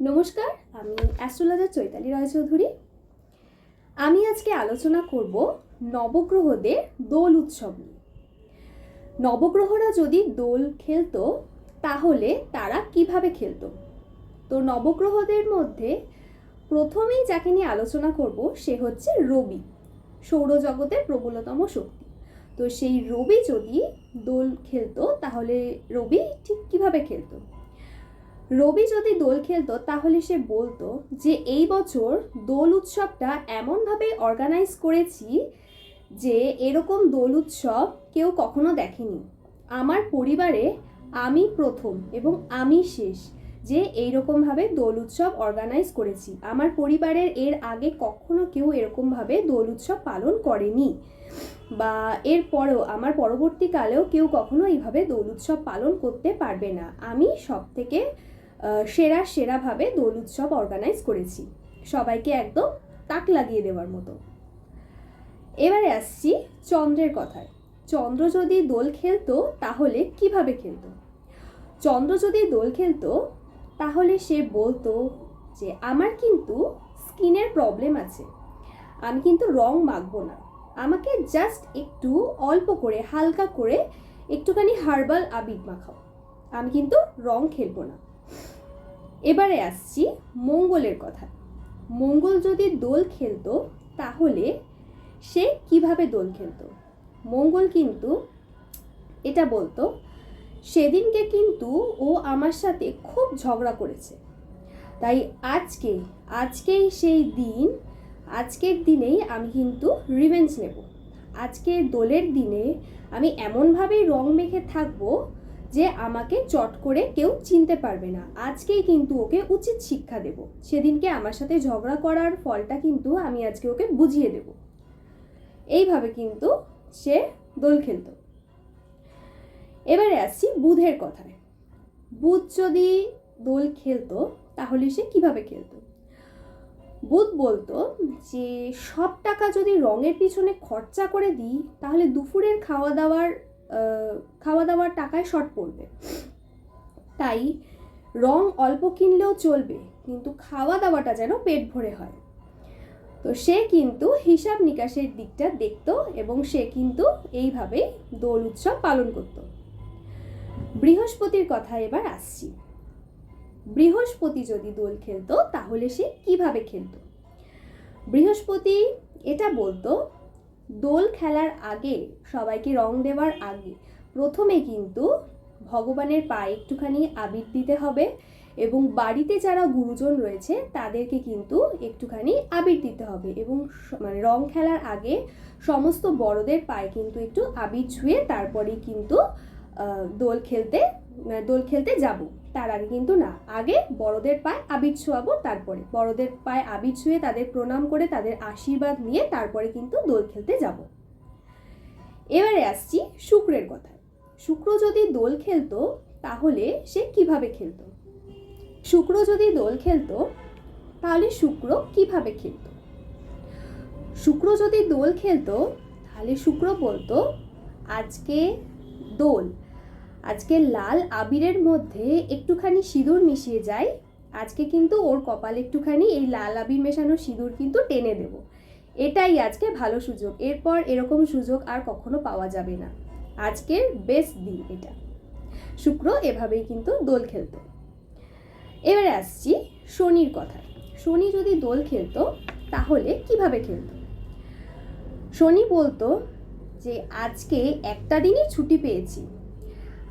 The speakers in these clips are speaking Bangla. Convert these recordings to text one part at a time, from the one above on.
নমস্কার, আমি অ্যাস্ট্রোলজার চৈতালি রায়চৌধুরী। আমি আজকে আলোচনা করব নবগ্রহদের দোল উৎসব নিয়ে। নবগ্রহরা যদি দোল খেলতো, তাহলে তারা কীভাবে খেলতো? তো নবগ্রহদের মধ্যে প্রথমেই যাকে নিয়ে আলোচনা করব, সে হচ্ছে রবি, সৌরজগতের প্রবলতম শক্তি। তো সেই রবি যদি দোল খেলতো, তাহলে রবি ঠিক কীভাবে খেলতো? রবি যদি দোল খেলতো, তাহলে সে বলতো যে, এই বছর দোল উৎসবটা এমনভাবে অর্গানাইজ করেছি যে, এরকম দোল উৎসব কেউ কখনো দেখেনি। আমার পরিবারে আমি প্রথম এবং আমি শেষ যে, এইরকমভাবে দোল উৎসব অর্গানাইজ করেছি। আমার পরিবারের এর আগে কখনো কেউ এরকমভাবে দোল উৎসব পালন করেনি। বা এর পরেও, আমার পরবর্তীকালেও কেউ কখনো এইভাবে দোল উৎসব পালন করতে পারবে না। আমি সব থেকে সেরা সেরাভাবে দোল উৎসব অর্গানাইজ করেছি। সবাইকে একদম তাক লাগিয়ে দেওয়ার মতো। এবারে আসছি চন্দ্রের কথায়। চন্দ্র যদি দোল খেলতো, তাহলে কীভাবে খেলতো? চন্দ্র যদি দোল খেলতো, তাহলে সে বলতো যে, আমার কিন্তু স্কিনের প্রবলেম আছে। আমি কিন্তু রং মাখবো না। আমাকে জাস্ট একটু অল্প করে, হালকা করে একটুখানি হার্বাল আবির মাখাও। আমি কিন্তু রং খেলব না। এবারে আসছি মঙ্গলের কথা। মঙ্গল যদি দোল খেলতো, তাহলে সে কীভাবে দোল খেলতো? মঙ্গল কিন্তু এটা বলতো, সেদিনকে কিন্তু ও আমার সাথে খুব ঝগড়া করেছে। তাই আজকে, আজকেই সেই দিন, আজকের দিনেই আমি কিন্তু রিভেঞ্জ নেব। আজকে দোলের দিনে আমি এমনভাবেই রং মেখে থাকব যে আমাকে চট করে কেউ চিনতে পারবে না। আজকেই কিন্তু ওকে উচিত শিক্ষা দেব। সেদিনকে আমার সাথে ঝগড়া করার ফলটা কিন্তু আমি আজকে ওকে বুঝিয়ে দেব। এইভাবে কিন্তু সে দোল খেলতো। এবারে আসছি বুধের কথায়। বুধ যদি দোল খেলতো, তাহলে সে কীভাবে খেলতো? বুধ বলতো যে, সব টাকা যদি রঙের পিছনে খরচা করে দিই, তাহলে দুপুরের খাওয়া দাওয়ার খাওয়া দাওয়ার টাকায় শর্ট পড়বে। তাই রং অল্প কিনলেও চলবে, কিন্তু খাওয়া দাওয়াটা যেন পেট ভরে হয়। তো সে কিন্তু হিসাব নিকাশের দিকটা দেখতো এবং সে কিন্তু এইভাবেই দোল উৎসব পালন করত। বৃহস্পতির কথা এবার আসছি। বৃহস্পতি যদি দোল খেলতো, তাহলে সে কীভাবে খেলতো? বৃহস্পতি এটা বলতো দোল খেলার আগে সবাইকে রং দেওয়ার আগে প্রথমে কিন্তু ভগবানের পায়ে একটুখানি আবির দিতে হবে এবং বাড়িতে যারা গুরুজন রয়েছে তাদেরকে কিন্তু একটুখানি আবির দিতে হবে এবং মানে রং খেলার আগে সমস্ত বড়দের পায়ে কিন্তু একটু আবির ছুঁয়ে তারপরেই কিন্তু দোল খেলতে দোল খেলতে যাব। তার আগে কিন্তু না, আগে বড়দের পায়ে আবির ছোঁয়াবো তারপরে। বড়দের পায়ে আবির ছুঁয়ে তাদের প্রণাম করে তাদের আশীর্বাদ নিয়ে তারপরে কিন্তু দোল খেলতে যাব। এবারে আসছি শুক্রের কথায়। শুক্র যদি দোল খেলতো, তাহলে সে কীভাবে খেলতো? শুক্র যদি দোল খেলতো, তাহলে শুক্র কীভাবে খেলতো? শুক্র যদি দোল খেলতো, তাহলে শুক্র বলতো, আজকে দোল। আজকে লাল আবিরের মধ্যে একটুখানি সিঁদুর মিশিয়ে যায় আজকে কিন্তু ওর কপালে একটুখানি এই লাল আবির মেশানো সিঁদুর কিন্তু টেনে দেব। এটাই আজকে ভালো সুযোগ। এরপর এরকম সুযোগ আর কখনো পাওয়া যাবে না। আজকের বেস্ট দিন এটা। শুক্র এভাবেই কিন্তু দোল খেলতো। এবারে আসছি শনির কথায় শনি যদি দোল খেলতো, তাহলে কীভাবে খেলতো? শনি বলতো যে, আজকে একটা দিনই ছুটি পেয়েছি।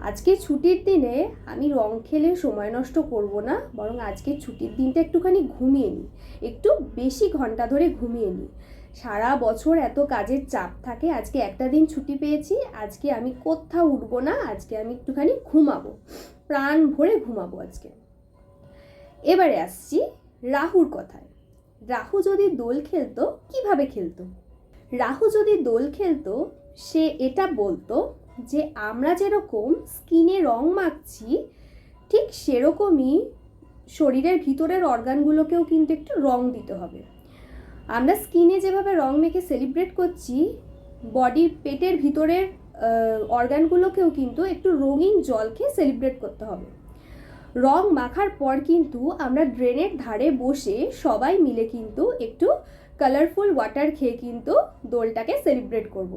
আজকে ছুটির দিনে আমি রং খেলে সময় নষ্ট করব না, বরং আজকে ছুটির দিনটা একটুখানি ঘুমিয়ে নিই। একটু বেশি ঘণ্টা ধরে ঘুমিয়ে নিই। সারা বছর এত কাজের চাপ থাকে, আজকে একটা দিন ছুটি পেয়েছি, আজকে আমি কোথাও উঠবো না, আজকে আমি একটুখানি ঘুমাবো। প্রাণ ভরে ঘুমাবো আজকে। এবারে আসছি রাহুর কথায়। রাহু যদি দোল খেলতো, কীভাবে খেলতো? রাহু যদি দোল খেলতো, সে এটা বলতো যে আমরা যেরকম স্কিনে রং মাখছি, ঠিক সেরকমই শরীরের ভিতরের অর্গানগুলোকেও কিন্তু একটু রং দিতে হবে আমরা স্কিনে যেভাবে রং মেখে সেলিব্রেট করছি, বডির পেটের ভিতরের অর্গানগুলোকেও কিন্তু একটু রঙিন জল খেয়ে সেলিব্রেট করতে হবে রং মাখার পর কিন্তু আমরা ড্রেনের ধারে বসে সবাই মিলে কিন্তু একটু কালারফুল ওয়াটার খেয়ে কিন্তু দোলটাকে সেলিব্রেট করব।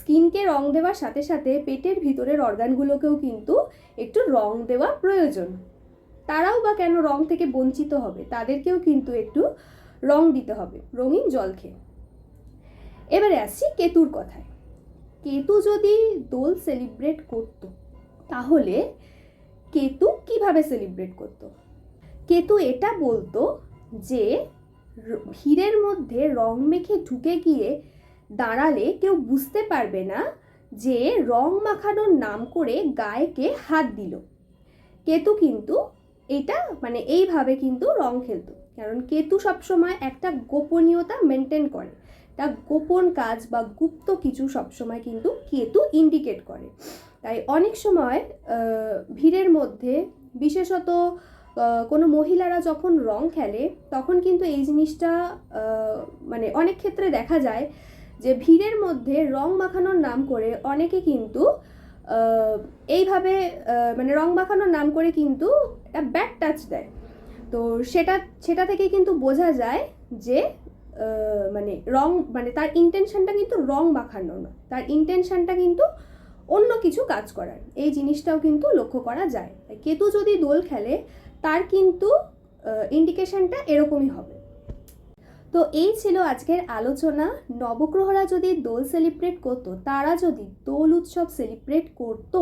স্কিনকে রং দেওয়ার সাথে সাথে পেটের ভিতরের অর্গানগুলোকেও কিন্তু একটু রং দেওয়া প্রয়োজন। তারাও বা কেন রং থেকে বঞ্চিত হবে, তাদেরকেও কিন্তু একটু রং দিতে হবে, রঙিন জল খেয়ে। এবারে আসছি কেতুর কথায়। কেতু যদি দোল সেলিব্রেট করত, তাহলে কেতু কীভাবে সেলিব্রেট করত? কেতু এটা বলতো যে, র- ভিড়ের মধ্যে রং মেখে ঢুকে গিয়ে দাঁড়ালে কেউ বুঝতে পারবে না যে রং মাখানোর নাম করে গায়েকে হাত দিল। কেতু কিন্তু এটা মানে এইভাবে কিন্তু রং খেলতো। কারণ কেতু সবসময় একটা গোপনীয়তা মেনটেন করে। একটা গোপন কাজ বা গুপ্ত কিছু সবসময় কিন্তু কেতু ইন্ডিকেট করে। তাই অনেক সময় ভিড়ের মধ্যে বিশেষত কোনো মহিলারা যখন রং খেলে, তখন কিন্তু এই জিনিসটা মানে অনেক ক্ষেত্রে দেখা যায় যে ভিড়ের মধ্যে রং মাখানোর নাম করে অনেকে কিন্তু এইভাবে মানে রং মাখানোর নাম করে কিন্তু একটা ব্যাড টাচ দেয়। তো সেটা সেটা থেকে কিন্তু বোঝা যায় যে মানে রং মানে তার ইন্টেনশনটা কিন্তু রং মাখানো না তার ইন্টেনশনটা কিন্তু অন্য কিছু কাজ করার। এই জিনিসটাও কিন্তু লক্ষ্য করা যায়। কেতু যদি দোল খেলে, তার কিন্তু ইন্ডিকেশনটা এরকমই হবে। তো এই ছিল আজকের আলোচনা। নবগ্রহরা যদি দোল সেলিব্রেট করতো, তারা যদি দোল উৎসব সেলিব্রেট করতো,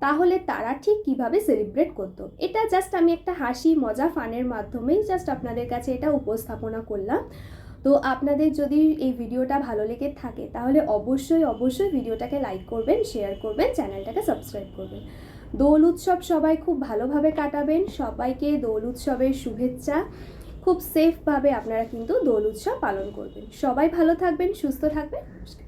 তাহলে তারা ঠিক কীভাবে সেলিব্রেট করতো? এটা জাস্ট আমি একটা হাসি, মজা ফানের মাধ্যমেই জাস্ট আপনাদের কাছে এটা উপস্থাপনা করলাম। তো আপনাদের যদি এই ভিডিওটা ভালো লেগে থাকে, তাহলে অবশ্যই অবশ্যই ভিডিওটাকে লাইক করবেন শেয়ার করবেন, চ্যানেলটাকে সাবস্ক্রাইব করবেন। দোল উৎসব সবাই খুব ভালোভাবে কাটাবেন। সবাইকে দোল উৎসবের শুভেচ্ছা। খুব সেফভাবে আপনারা কিন্তু দোল উৎসব পালন করবেন। সবাই ভালো থাকবেন সুস্থ থাকবেন নমস্কার।